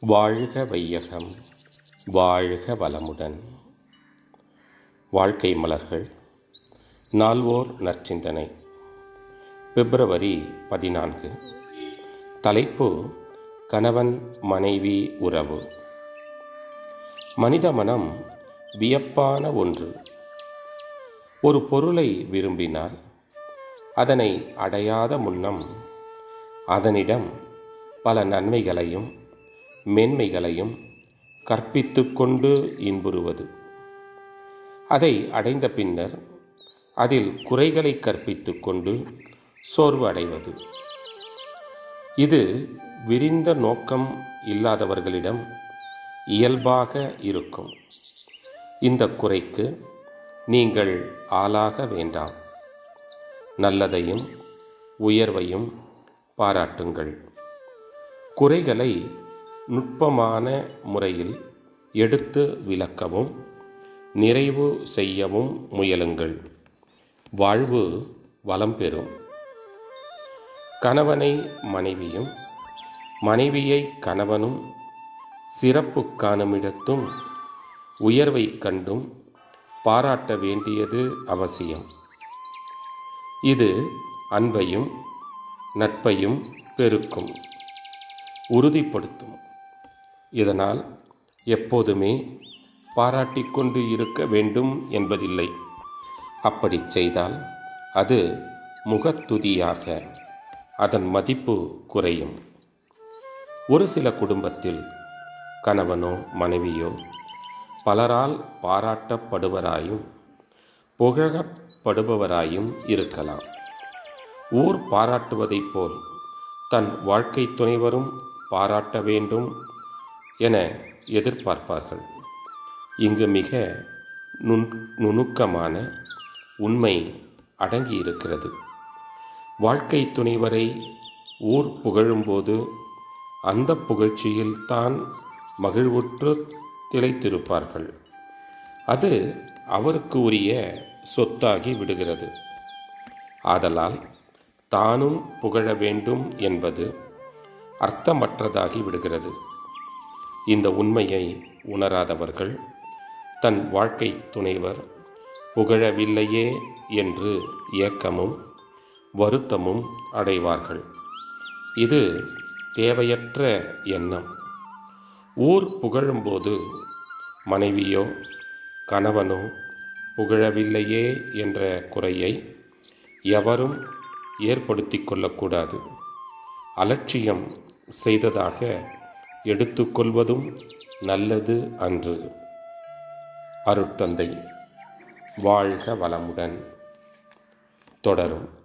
வாழ்க வையகம் வாழ்க வளமுடன். வாழ்க்கை மலர்கள் நால்வோர் நற்சிந்தனை. பிப்ரவரி பதினான்கு. தலைப்பு கணவன் மனைவி உறவு. மனித மனம் வியப்பான ஒன்று. ஒரு பொருளை விரும்பினால் அதனை அடையாத முன்னம் அதனிடம் பல நன்மைகளையும் மேன்மைகளையும் கற்பித்து கொண்டு இன்புறுவது. அதை அடைந்த பின்னர் அதில் குறைகளை கற்பித்து கொண்டு சோர்வு அடைவது. இது விரிந்த நோக்கம் இல்லாதவர்களிடம் இயல்பாக இருக்கும். இந்த குறைக்கு நீங்கள் ஆளாக வேண்டாம். நல்லதையும் உயர்வையும் பாராட்டுங்கள். குறைகளை நுட்பமான முறையில் எடுத்து விளக்கவும் நிறைவு செய்யவும் முயலுங்கள். வாழ்வு வளம் பெறும். கணவனை மனைவியும் மனைவியை கணவனும் சிறப்பு காணுமிடத்தும் உயர்வை கண்டும் பாராட்ட வேண்டியது அவசியம். இது அன்பையும் நட்பையும் பெருக்கும் உறுதிப்படுத்தும். இதனால் எப்போதுமே பாராட்டி கொண்டு இருக்க வேண்டும் என்பதில்லை. அப்படி செய்தால் அது முகத்துதியாக அதன் மதிப்பு குறையும். ஒரு சில குடும்பத்தில் கணவனோ மனைவியோ பலரால் பாராட்டப்படுவராயும் புகழப்படுபவராயும் இருக்கலாம். ஊர் பாராட்டுவதைப் போல் தன் வாழ்க்கை துணைவரும் பாராட்ட வேண்டும் என எதிர்பார்ப்பார்கள். இங்கு மிக நுண் நுணுக்கமான உண்மை அடங்கியிருக்கிறது. வாழ்க்கை துணைவரை ஊர் புகழும்போது அந்த புகழ்ச்சியில் தான் மகிழ்வுற்று திளைத்திருப்பார்கள். அது அவருக்கு உரிய சொத்தாகி விடுகிறது. ஆதலால் தானும் புகழ வேண்டும் என்பது அர்த்தமற்றதாகி விடுகிறது. இந்த உண்மையை உணராதவர்கள் தன் வாழ்க்கை துணைவர் புகழவில்லையே என்று ஏக்கமும் வருத்தமும் அடைவார்கள். இது தேவையற்ற எண்ணம். ஊர் புகழும்போது மனைவியோ கணவனோ புகழவில்லையே என்ற குறையை எவரும் ஏற்படுத்தி கொள்ளக்கூடாது. அலட்சியம் செய்ததாக எடுத்துக்கொள்வதும் நல்லது அன்று. அருட்தந்தை வாழ்க வளமுடன். தொடரும்.